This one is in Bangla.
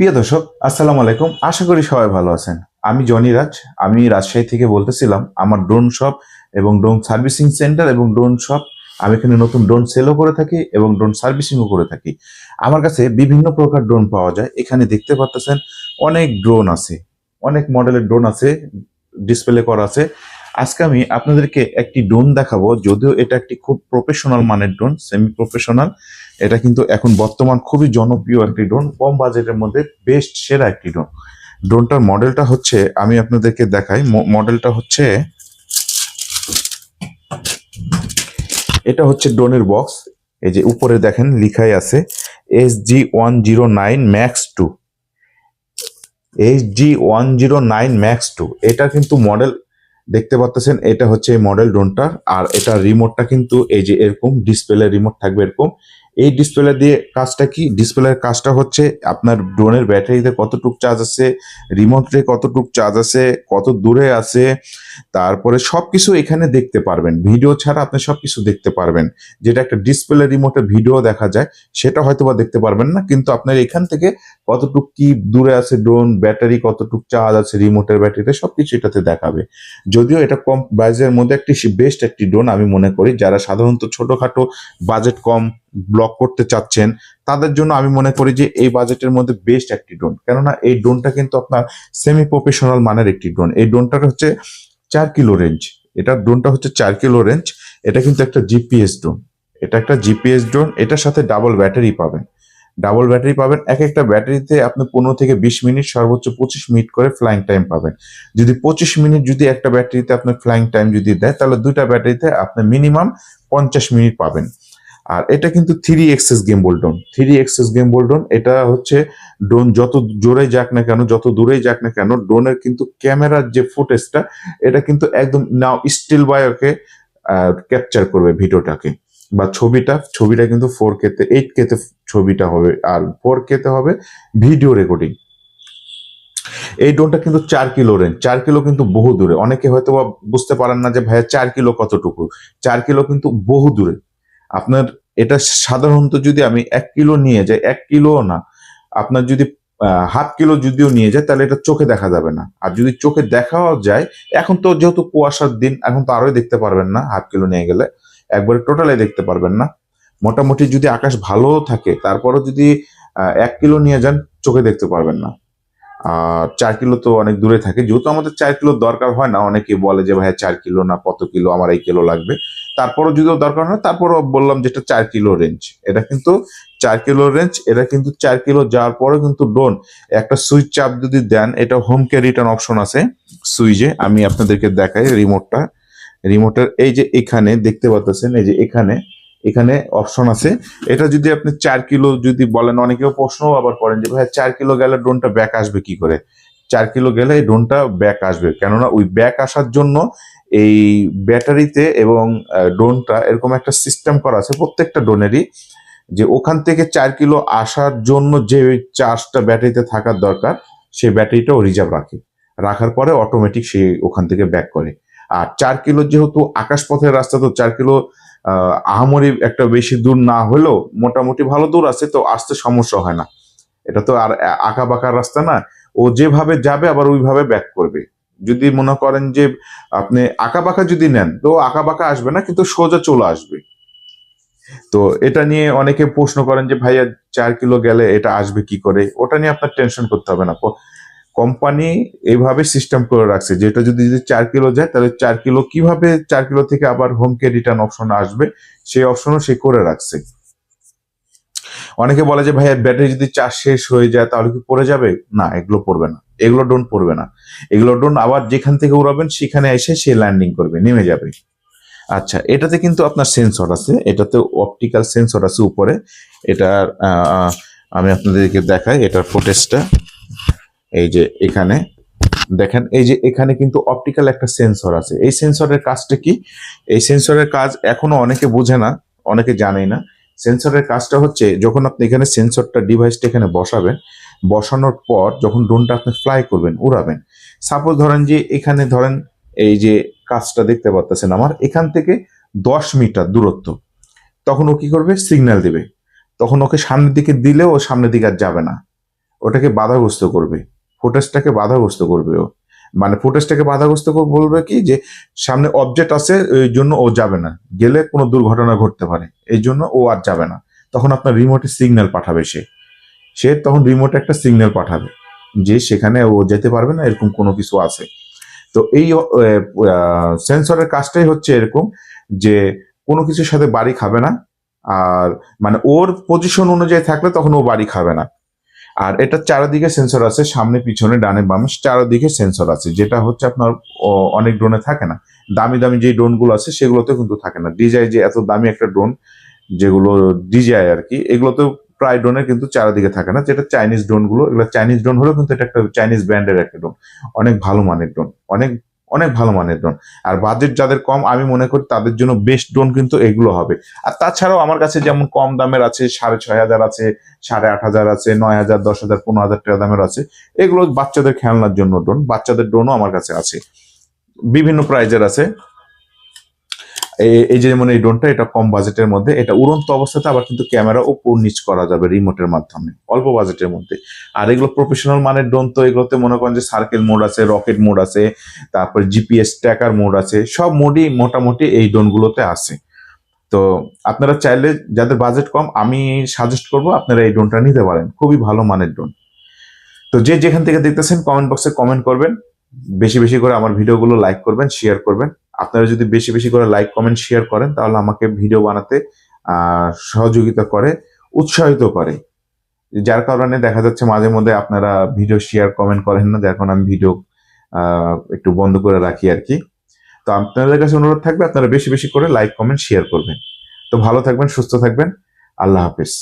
প্রিয় দর্শক, আসসালামু আলাইকুম। আশা করি সবাই ভালো আছেন। আমি জনি রাজ। আমি রাজশাহী থেকে বলতেছিলাম, আমার ড্রোন শপ এবং ড্রোন সার্ভিসিং সেন্টার এবং ড্রোন শপ। আমি এখানে নতুন ড্রোন সেলও করে থাকি এবং ড্রোন সার্ভিসিংও করে থাকি। আমার কাছে বিভিন্ন প্রকার ড্রোন পাওয়া যায়। এখানে দেখতে পাচ্ছেন অনেক ড্রোন আছে। অনেক মডেলের ড্রোন আছে, ডিসপ্লে করা আছে। আজকে আমি আপনাদেরকে একটি ড্রোন দেখাবো, যদিও এটা একটি খুব প্রফেশনাল মানের ড্রোন সেমি প্রফেশনাল এটা কিন্তু এখন বর্তমান খুবই জনপ্রিয় একটি ড্রোন কম বাজেটের মধ্যে বেস্ট সেরা একটি ড্রোন ড্রোনটার মডেলটা হচ্ছে, আমি আপনাদেরকে দেখাই মডেলটা হচ্ছে, এটা হচ্ছে ড্রোনের বক্স এই যে উপরে দেখেন, লিখাই আছে S G one zero nine max two H G one zero nine max two এটা কিন্তু মডেল দেখতে পাচ্ছেন এটা হচ্ছে এই মডেল ড্রোনটার আর এটা রিমোটটা কিন্তু এই যে এরকম ডিসপ্লে রিমোট থাকবে এরকম। এই ডিসপ্লে দিয়ে কাজটা কি? ডিসপ্লের কাজটা হচ্ছে আপনার ড্রোনের ব্যাটারিতে কতটুক চার্জ আছে রিমোটে কতটুক চার্জ আছে, কত দূরে আছে, তারপরে সবকিছু এখানে দেখতে পারবেন। ভিডিও ছাড়া আপনি সবকিছু দেখতে পারবেন। যেটা একটা ডিসপ্লে রিমোটে ভিডিও দেখা যায়, সেটা হয়তো বা দেখতে পারবেন না, কিন্তু আপনার এখান থেকে কতটুক কি দূরে আছে ড্রোন ব্যাটারি, কতটুক চার্জ আছে রিমোটের ব্যাটারিতে, সবকিছু এটাতে দেখাবে। যদিও এটা কম প্রাইসের মধ্যে একটি বেস্ট একটি ড্রোন আমি মনে করি, যারা সাধারণত ছোটখাটো বাজেট কম ব্লক করতে চাচ্ছেন, তাদের জন্য আমি মনে করি যে এই বাজেটের মধ্যে বেস্ট একটি ড্রোন কেননা এই ড্রোনটা কিন্তু আপনার সেমি প্রফেশনাল মানের একটি ড্রোন এই ড্রোনটার হচ্ছে চার কিলো রেঞ্জ এটা ড্রোনটা হচ্ছে চার কিলো রেঞ্জ এটা কিন্তু একটা জিপিএস ড্রোন এটা একটা জিপিএস ড্রোন এটার সাথে ডাবল ব্যাটারি পাবেন। ডাবল ব্যাটারি পাবেন। এক একটা ব্যাটারিতে আপনি পনেরো থেকে বিশ মিনিট, সর্বোচ্চ পঁচিশ মিনিট করে ফ্লাইং টাইম পাবেন। যদি পঁচিশ মিনিট যদি একটা ব্যাটারিতে আপনার ফ্লাইং টাইম যদি দেয়, তাহলে দুইটা ব্যাটারিতে আপনি মিনিমাম পঞ্চাশ মিনিট পাবেন। আর এটা কিন্তু three axis game drone three axis game drone এটা হচ্ছে ড্রোন যত জোরে যাক না কেন, যত দূরেই যাক না কেন ড্রোনের কিন্তু ক্যামেরার যে ফুটেজটা এটা কিন্তু একদম নাও স্টিল বায়োকে ক্যাপচার করবে ভিডিওটাকে। বা ছবিটা ছবিটা কিন্তু ফোর কেতে এইট কেতে ছবিটা হবে, আর ফোর কেতে হবে ভিডিও রেকর্ডিং এই ড্রোনটা কিন্তু চার কিলো রেঞ্জ চার কিলো কিন্তু বহু দূরে। অনেকে হয়তো বুঝতে পারেন না যে ভাইয়া চার কিলো কতটুকু? চার কিলো কিন্তু বহু দূরে। আপনার এটা সাধারণত যদি আমি এক কিলো নিয়ে যাই, এক কিলো না, আপনার যদি হাফ কিলো যদিও নিয়ে যায় তাহলে এটা চোখে দেখা যাবে না। আর যদি চোখে দেখাও যায়, এখন তো যেহেতু কুয়াশার দিন, এখন তো আরোই দেখতে পারবেন না হাফ কিলো নিয়ে গেলে। একবারে টোটালি দেখতে পারবেন না। মোটামুটি যদি আকাশ ভালো থাকে, তারপরও যদি এক কিলো নিয়ে যান, চোখে দেখতে পারবেন না। চার কিলো তো অনেক দূরে থাকে। যেহেতু আমাদের চার কিলো দরকার হয় না অনেকে বলে যে ভাই চার কিলো না, কত কিলো? আমার এই কিলো লাগবে। তারপরও যদিও দরকার হয়, তারপরও বললাম যেটা চার কিলো রেঞ্জ এটা কিন্তু চার কিলো রেঞ্জ এটা কিন্তু চার কিলো যাওয়ার পরে কিন্তু ড্রোন একটা সুইচ চাপ যদি দেন, এটা হোম কে রিটার্ন অপশন আছে সুইচে। আমি আপনাদেরকে দেখাই রিমোটটা রিমোটের এই যে এখানে, দেখতে পাচ্ছেন এই যে এখানে এখানে অপশন আছে। এটা যদি আপনি চার কিলো যদি বলেন, অনেকেও প্রশ্ন আবার করেন যে ভাই চার কিলো গেলে ড্রোনটা ব্যাক আসবে কি করে? চার কিলো গেলে এই ড্রোনটা ব্যাক আসবে, কেননা ওই ব্যাক আসার জন্য এই ব্যাটারিতে এবং ড্রোনটা এরকম একটা সিস্টেম করা আছে, প্রত্যেকটা ড্রোনেরই যে ওখান থেকে চার কিলো আসার জন্য যে চার্জটা ব্যাটারিতে থাকার দরকার সেই ব্যাটারিটাও রিজার্ভ রাখে। রাখার পরে অটোমেটিক সে ওখান থেকে ব্যাক করে। আর চার কিলো যেহেতু আকাশপথের রাস্তা, তো চার কিলো আহামরি একটা বেশি দূর না হলেও মোটামুটি ভালো দূর আছে, তো আসতে সমস্যা হয় না। এটা তো আর আঁকা বাঁকা রাস্তা না, ও যেভাবে যাবে আবার ওইভাবে ব্যাক করবে। যদি মনে করেন যে আপনি আঁকা বাঁকা যদি নেন, তো আঁকা বাঁকা আসবে না, কিন্তু সোজা চলে আসবে। তো এটা নিয়ে অনেকে প্রশ্ন করেন যে, ভাইয়া, চার কিলো গেলে এটা আসবে কি করে? ওটা নিয়ে আপনার টেনশন করতে হবে না। কোম্পানি এইভাবে সিস্টেম করে রাখছে। যেটা যদি যদি চার কিলো যায়, তাহলে চার কিলো কীভাবে চার কিলো থেকে আবার হোম কে রিটার্ন অপশন আসবে, সেই অপশনও সে করে রাখছে। অনেকে বলে যে, ভাইয়া ব্যাটারি যদি চার্জ শেষ হয়ে যায়, তাহলে কি পড়ে যাবে? না, এগুলো পড়বে না। এগুলো ড্রোন পড়বে না। এগুলো ড্রোন আবার যেখান থেকে উড়াবেন, সেখানে এসে সে ল্যান্ডিং করবে, নেমে যাবে। আচ্ছা এটাতে কিন্তু আপনার সেন্সর আছে। এটাতে অপটিক্যাল সেন্সর আছে উপরে। এটার আমি আপনাদেরকে দেখাই, এটার ফুটেজটা এই যে এখানে, দেখেন, এই যে এখানে কিন্তু অপটিক্যাল একটা সেন্সর আছে। এই সেন্সরের কাজটা কি? এই সেন্সরের কাজ এখনও অনেকে বোঝে না, অনেকে জানেই না। সেন্সরের কাজটা হচ্ছে, যখন আপনি এখানে সেন্সরটা ডিভাইসটা এখানে বসাবেন, বসানোর পর যখন ড্রোনটা আপনি ফ্লাই করবেন, উড়াবেন সাপোজ ধরেন যে এখানে ধরেন এই যে কাজটা দেখতে পাচ্ছেন আমার, এখান থেকে দশ মিটার দূরত্ব। তখন ও কি করবে? সিগন্যাল দেবে। তখন ওকে সামনের দিকে দিলেও ও সামনের দিকে আর যাবে না। ওটাকে বাধাগ্রস্ত করবে। ফুটেজটাকে বাধাগ্রস্ত করবে ও। মানে ফুটেজটাকে বাধাগ্রস্ত বলবে কি যে, সামনে অবজেক্ট আছে, এই জন্য ও যাবে না। গেলে কোনো দুর্ঘটনা ঘটতে পারে। এই জন্য ও আর যাবে না। তখন আপনার রিমোটে সিগন্যাল পাঠাবে সে। সে তখন রিমোটে একটা সিগন্যাল পাঠাবে যে, সেখানে ও যেতে পারবে না, এরকম কোনো কিছু আছে। তো এই সেন্সরের কাজটাই হচ্ছে এরকম যে, কোনো কিছুর সাথে বাড়ি খাবে না। আর মানে ওর পজিশন অনুযায়ী থাকলে তখন ও বাড়ি খাবে না। আর এটা চারদিকে সেন্সর আছে, সামনে, পিছনে, ডানে, বামে, চারিদিকে সেন্সর আছে, যেটা হচ্ছে আপনার অনেক ড্রোনে থাকে না। দামি দামি যে ড্রোনগুলো আছে সেগুলোতে কিন্তু থাকে না। ডিজাই যে এত দামি একটা ড্রোন যেগুলো ডিজাই আর কি এগুলোতে প্রায় ড্রোনে কিন্তু চারিদিকে থাকে না। যেটা চাইনিজ ড্রোনগুলো এগুলো চাইনিজ ড্রোন হলেও কিন্তু এটা একটা চাইনিজ ব্র্যান্ডের একটা ড্রোন অনেক ভালো মানের ড্রোন অনেক অনেক ভালো মানের ড্রোন আর বাজেট যাদের কম, আমি মনে করি তাদের জন্য বেস্ট ড্রোন কিন্তু এগুলো হবে। আর তাছাড়াও আমার কাছে যেমন কম দামের আছে, সাড়ে ছয় হাজার আছে, সাড়ে আট হাজার আছে, নয় হাজার, দশ হাজার, পনেরো হাজার টাকা দামের আছে। এগুলো বাচ্চাদের খেলনার জন্য ড্রোন বাচ্চাদের ড্রোনও আমার কাছে আছে। বিভিন্ন প্রাইজের আছে। এই যে যেমন এই ড্রোনটা এটা কম বাজেটের মধ্যে, এটা উড়ন্ত অবস্থাতে আবার কিন্তু ক্যামেরা উপর নিচ করা যাবে রিমোটের মাধ্যমে, অল্প বাজেটের মধ্যে। আর এগুলো প্রফেশনাল মানের ড্রোন তো এগুলোতে মনে করেন যে সার্কেল মোড আছে রকেট মোড আছে, তারপর জিপিএস ট্র্যাকার মোড আছে, সব মোডই মোটামুটি এই ড্রোনগুলোতে আছে। তো আপনারা চাইলে যাদের বাজেট কম, আমি সাজেস্ট করব আপনারা এই ড্রোনটা নিতে পারেন, খুবই ভালো মানের ড্রোন তো যে যেখান থেকে দেখতেছেন কমেন্ট বক্সে কমেন্ট করবেন, বেশি বেশি করে আমার ভিডিওগুলো লাইক করবেন শেয়ার করবেন। আপনারা যদি বেশি বেশি করে লাইক কমেন্ট শেয়ার করেন, তাহলে আমাকে ভিডিও বানাতে সহযোগিতা করে, উৎসাহিত করে। যার কারণে দেখা যাচ্ছে মাঝে মধ্যে আপনারা ভিডিও শেয়ার কমেন্ট করেন না, যার কারণে আমি ভিডিও একটু বন্ধ করে রাখি আর কি। তো আপনাদের কাছে অনুরোধ থাকবে, আপনারা বেশি বেশি করে লাইক কমেন্ট শেয়ার করবেন। তো ভালো থাকবেন, সুস্থ থাকবেন। আল্লাহ হাফিজ।